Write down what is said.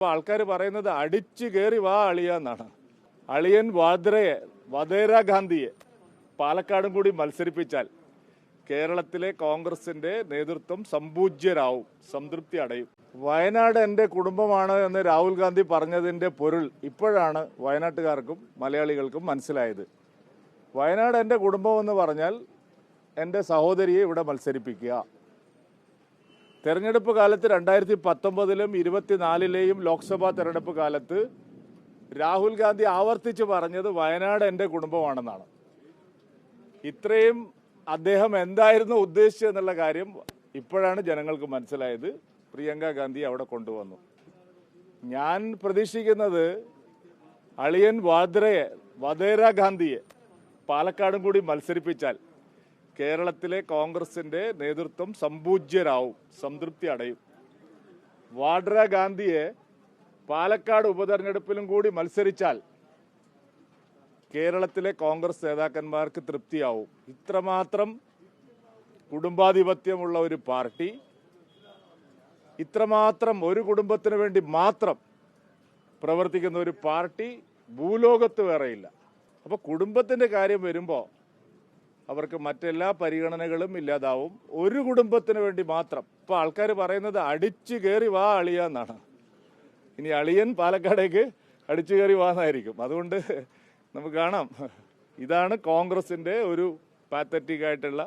ഇപ്പൊ ആൾക്കാർ പറയുന്നത് അടിച്ചു കയറി വാ അളിയ എന്നാണ്. അളിയൻ വാദ്രയെ വധേര ഗാന്ധിയെ പാലക്കാടും കൂടി മത്സരിപ്പിച്ചാൽ കേരളത്തിലെ കോൺഗ്രസിന്റെ നേതൃത്വം സമ്പൂജ്യരാവും സംതൃപ്തി അടയും. വയനാട് എന്റെ കുടുംബമാണ് എന്ന് രാഹുൽ ഗാന്ധി പറഞ്ഞതിന്റെ പൊരുൾ ഇപ്പോഴാണ് വയനാട്ടുകാർക്കും മലയാളികൾക്കും മനസ്സിലായത്. വയനാട് എന്റെ കുടുംബം എന്ന് പറഞ്ഞാൽ എന്റെ സഹോദരിയെ ഇവിടെ മത്സരിപ്പിക്കുക. തെരഞ്ഞെടുപ്പ് കാലത്ത് രണ്ടായിരത്തി പത്തൊമ്പതിലും ഇരുപത്തിനാലിലെയും ലോക്സഭാ തെരഞ്ഞെടുപ്പ് കാലത്ത് രാഹുൽ ഗാന്ധി ആവർത്തിച്ച് പറഞ്ഞത് വയനാട് എന്റെ കുടുംബമാണെന്നാണ്. ഇത്രയും അദ്ദേഹം എന്തായിരുന്നു ഉദ്ദേശിച്ചതെന്നുള്ള കാര്യം ഇപ്പോഴാണ് ജനങ്ങൾക്ക് മനസ്സിലായത്. പ്രിയങ്ക ഗാന്ധി അവിടെ കൊണ്ടുവന്നു. ഞാൻ പ്രതീക്ഷിക്കുന്നത് അളിയൻ വാദ്രയെ വദേര ഗാന്ധിയെ പാലക്കാടും കൂടി മത്സരിപ്പിച്ചാൽ കേരളത്തിലെ കോൺഗ്രസിന്റെ നേതൃത്വം സമ്പൂജ്യരാവും സംതൃപ്തി അടയും. വാഡ്ര ഗാന്ധിയെ പാലക്കാട് ഉപതെരഞ്ഞെടുപ്പിലും കൂടി മത്സരിച്ചാൽ കേരളത്തിലെ കോൺഗ്രസ് നേതാക്കന്മാർക്ക് തൃപ്തിയാവും. ഇത്രമാത്രം കുടുംബാധിപത്യമുള്ള ഒരു പാർട്ടി ഇത്രമാത്രം ഒരു കുടുംബത്തിന് വേണ്ടി മാത്രം പ്രവർത്തിക്കുന്ന ഒരു പാർട്ടി ഭൂലോകത്ത് വേറെയില്ല. അപ്പോൾ കുടുംബത്തിന്റെ കാര്യം വരുമ്പോൾ അവർക്ക് മറ്റെല്ലാ പരിഗണനകളും ഇല്ലാതാവും. ഒരു കുടുംബത്തിന് വേണ്ടി മാത്രം. ഇപ്പൊ ആൾക്കാർ പറയുന്നത് അടിച്ചു കയറി വാ അളിയ എന്നാണ്. ഇനി അളിയൻ പാലക്കാടേക്ക് അടിച്ചു കയറി വാന്നായിരിക്കും അതുകൊണ്ട് നമുക്ക് കാണാം. ഇതാണ് കോൺഗ്രസിന്റെ ഒരു പാത്തറ്റിക് ആയിട്ടുള്ള